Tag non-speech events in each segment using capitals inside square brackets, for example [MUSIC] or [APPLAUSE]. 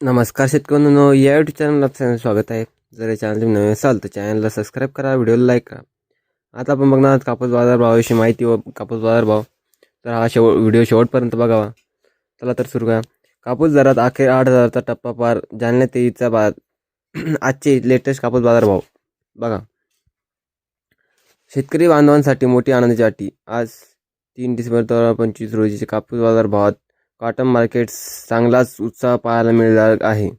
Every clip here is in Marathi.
नमस्कार शेतकऱ्यांनो या यूट्यूब चॅनलला चॅनल स्वागत आहे. जर या चॅनल नवीन असाल तर चॅनलला सबस्क्राईब करा व्हिडिओला लाईक करा. आता आपण बघणार आहोत कापूस बाजार भावाविषयी माहिती व कापूस बाजार भाव. तर हा शेवट व्हिडिओ शेवटपर्यंत बघावा. चला तर सुरू करा कापूस दरात अखेर आठ हजारचा टप्पा पार. जालन्या तेईचा बा [CLEARS THROAT] आजचे लेटेस्ट कापूस बाजार भाव. बघा. शेतकरी बांधवांसाठी मोठी आनंदाची वाटी. आज तीन डिसेंबर दोन हजार पंचवीस रोजीचे कापूस बाजारभावात कॉटन मार्केट चांगलाच उत्साह पाहायला मिळणार आहे.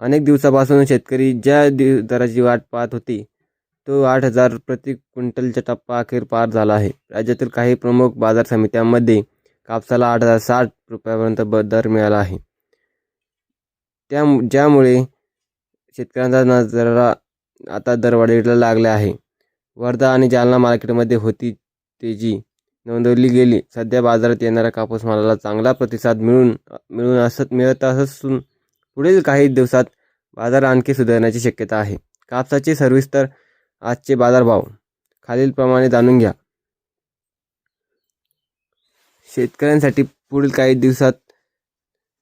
अनेक दिवसापासून शेतकरी ज्या दिव दराची वाट पाहत होती तो आठ हजार प्रति क्विंटलचा टप्पा अखेर पार झाला आहे. राज्यातील काही प्रमुख बाजार समित्यांमध्ये कापसाला आठ हजार साठ रुपयापर्यंत ब दर मिळाला आहे. त्या ज्यामुळे शेतकऱ्यांचा नजरा आता दरवाढीला लागला आहे. वर्धा आणि जालना मार्केटमध्ये होती तेजी. नोंदवली गेली. सध्या बाजारात येणाऱ्या कापूस मालाला चांगला प्रतिसाद मिळून मिळून असत मिळत असून पुढील काही दिवसात बाजार आणखी सुधारण्याची शक्यता आहे. कापसाची सविस्तर आजचे बाजारभाव खालीलप्रमाणे जाणून घ्या. शेतकऱ्यांसाठी पुढील काही दिवसात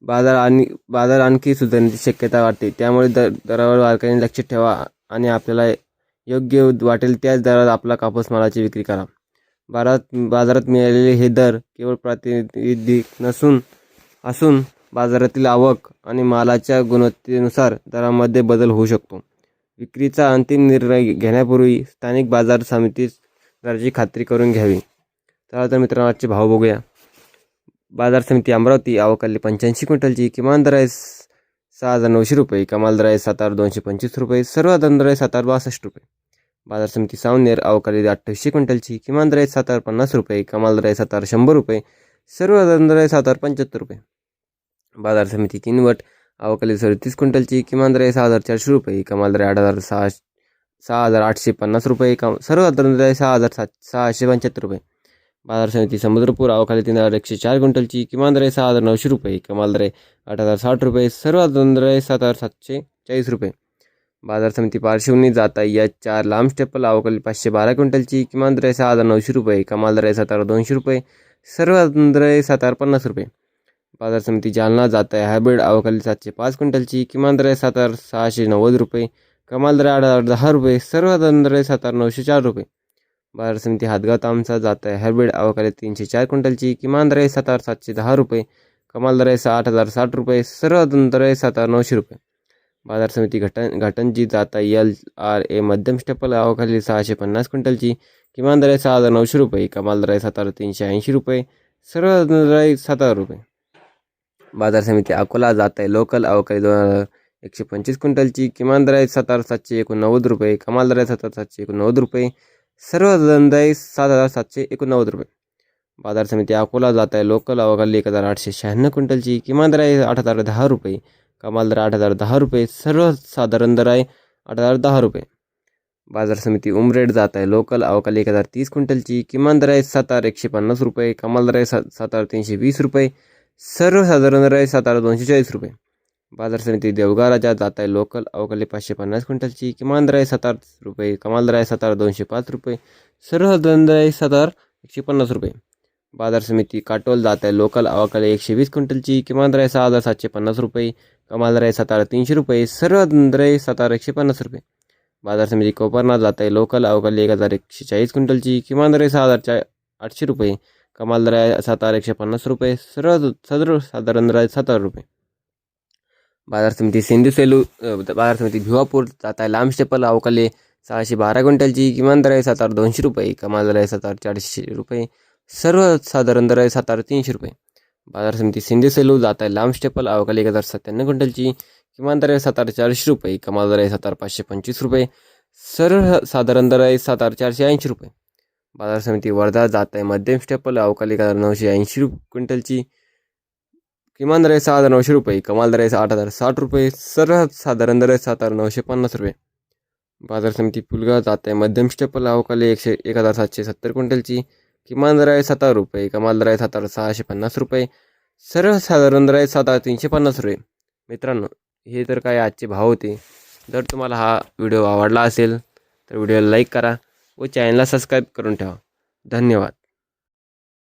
बाजार आणि बाजार आणखी सुधारण्याची शक्यता वाटते. त्यामुळे दर दरावर बारकाईने लक्ष ठेवा आणि आपल्याला योग्य वाटेल त्याच दरात आपला कापूस मालाची विक्री करा. बाजारात बाजारात मिळालेले हे दर केवळ प्रातिनिधिक नसून असून बाजारातील आवक आणि मालाच्या गुणवत्तेनुसार दरामध्ये बदल होऊ शकतो. विक्रीचा अंतिम निर्णय घेण्यापूर्वी स्थानिक बाजार समितीस दराची खात्री करून घ्यावी. चला तर मित्रांनो आजचे भाव बघूया. बाजार समिती अमरावती आवकाली पंच्याऐंशी क्विंटलची. किमान दर आहे सहा हजार नऊशे रुपये. कमाल दर आहे सात हजार दोनशे पंचवीस रुपये. सर्व दर आहे सात हजार बासष्ट रुपये. बाजार समिती सावनेर अवकाळी अठ्ठावीसशे क्विंटलची किमान दर आहे सात हजार पन्नास रुपये कमाल दर आहे सात हजार शंभर रुपये सर्व दर आहे सात हजार पंच्याहत्तर रुपये. बाजार समिती किनवट अवकाळी सदतीस क्विंटलची किमान दर आहे सहा हजार चारशे रुपये कमाल दर आहे आठ हजार सहा सहा हजार आठशे पन्नास रुपये कम सर्व दर आहे सहा हजार सात सहाशे पंच्याहत्तर रुपये. बाजार समिती समुद्रपूर अवकाळी तीन हजार एकशे चार क्विंटलची किमान दर आहे सहा हजार नऊशे रुपये कमाल दर आहे आठ हजार साठ रुपये सर्व दर आहे सात हजार सातशे चाळीस रुपये. बाज़ार समिती पार्श्वनी जाता या चार लांब स्टेपल अवकाळी पाचशे बारा क्विंटलची किमान दर सहा हज़ार नऊशे रुपये कमाल दर सात हज़ार दोनशे रुपये सर्व दर सात हज़ार पन्नास रुपये बाज़ार समिती जालना जात आहे हायब्रिड अवकाळी सातशे पाच क्विंटलची किमान दर सात हज़ार सहाशे नव्वद रुपये कमाल दर आठ हज़ार दहा रुपये सर्व दर सात हज़ार नऊशे चार रुपये बाज़ार समिती हातगाव तामसा जात आहे हायब्रिड अवकाळी तीनशे चार क्विंटलची किमान दर सात हज़ार सातशे दहा रुपये कमाल दर आठ हज़ार साठ रुपये सर्व दर सात हज़ार नऊशे रुपये बाजार समिती घटन घटनची जाता एल आर ए मध्यम स्टेपल अवकाळी सहाशे पन्नास क्विंटलची किमान दर आहे सहा हजार नऊशे रुपये कमाल दर आहे सात हजार तीनशे ऐंशी रुपये सर्व दर आहे सात हजार रुपये. बाजार समिती अकोला जात आहे लोकल अवकाळी दोन हजार एकशे पंचवीस क्विंटलची किमान दर आहे सात हजार सातशे एकोणनव्वद रुपये कमाल दर आहे सात हजार सातशे एकोणनव्वद रुपये सर्व दर आहे सात हजार सातशे एकोणनव्वद रुपये. बाजार समिती अकोला जात आहे लोकल अवकाळी एक हजार आठशे शहाण्णव क्विंटलची किमान दर आहे आठ हजार दहा रुपये कमाल दर आठ हजार दहा रुपये. सर्वसाधारण दर आहे आठ हजार दहा रुपये. बाजार समिती उमरेड जात आहे. लोकल अवकाली एक हजार तीस क्विंटलची किमान दर आहे सातार एकशे पन्नास रुपये. कमाल दर आहे सा सात तीनशे वीस रुपये. सर्वसाधारण दर आहे सातारा दोनशे चाळीस रुपये. बाजार समिती देवगाराच्या जात आहे. लोकल अवकाली पाचशे पन्नास क्विंटलची किमान दर आहे सात रुपये. कमाल दर आहे सातारा दोनशे पाच रुपये. सर्वसाधारण दर आहे सातार एकशे पन्नास रुपये. बाजार समिती काटोल जात आहे. लोकल अवकाली एकशे वीस क्विंटलची किमान दर आहे सहा हजार सातशे पन्नास रुपये. कमाल दर आहे सातारा तीनशे रुपये सर्व दर आहे एकशे पन्नास रुपये. बाजार समिती कोपरनाथ जात आहे लोकल अवकाली एक हजार एकशे चाळीस क्विंटलची किमान दर आहे सहा हजार चा आठशे रुपये. कमाल दर आहे एकशे पन्नास रुपये सर्व सदर साधारण दर आहे सात हजार रुपये. बाजार समिती सिंधू सेलू बाजार समिती भिवापूर जात आहे लांब स्टेपल अवकाळी सहाशे बारा क्विंटलची किमान दर आहे सातारा दोनशे रुपये. कमाल दर आहे सातारा चारशे रुपये. सर्व साधारण दर आहे सातारा तीनशे रुपये. बाजार समिती सिंधी सेलू जात आहे. लांब स्टेपल अवकाळी एक हजार सत्त्याण्णव क्विंटलची किमान दर आहे सात हजार चारशे रुपये कमाल दर आहे सात हजार पाचशे पंचवीस रुपये. सरळ साधारण दर आहे सात हजार चारशे ऐंशी रुपये. बाजार समिती वर्धा जात आहे. मध्यम स्टेपल अवकाळी एक हजार नऊशे ऐंशी रु क्विंटलची किमान दर आहे सहा हजार नऊशे रुपये कमाल दर आहे आठ हजार साठ रुपये. सरळ साधारण दर आहे सात हजार नऊशे पन्नास रुपये. बाजार समिती पुलगाव जात आहे. मध्यम स्टेपल अवकाळी एकशे एक हजार सातशे सत्तर क्विंटलची किमान दर आहे सात हजार रुपये कमाल दर आहे सात हजार सहाशे पन्नास रुपये. सर्वसाधारण दर आहे सात हजार तीनशे पन्नास रुपये. मित्रांनो हे तर काय आजचे भाव होते. जर तुम्हाला हा व्हिडिओ आवडला असेल तर व्हिडिओला लाईक करा व चॅनलला सबस्क्राईब करून ठेवा. धन्यवाद.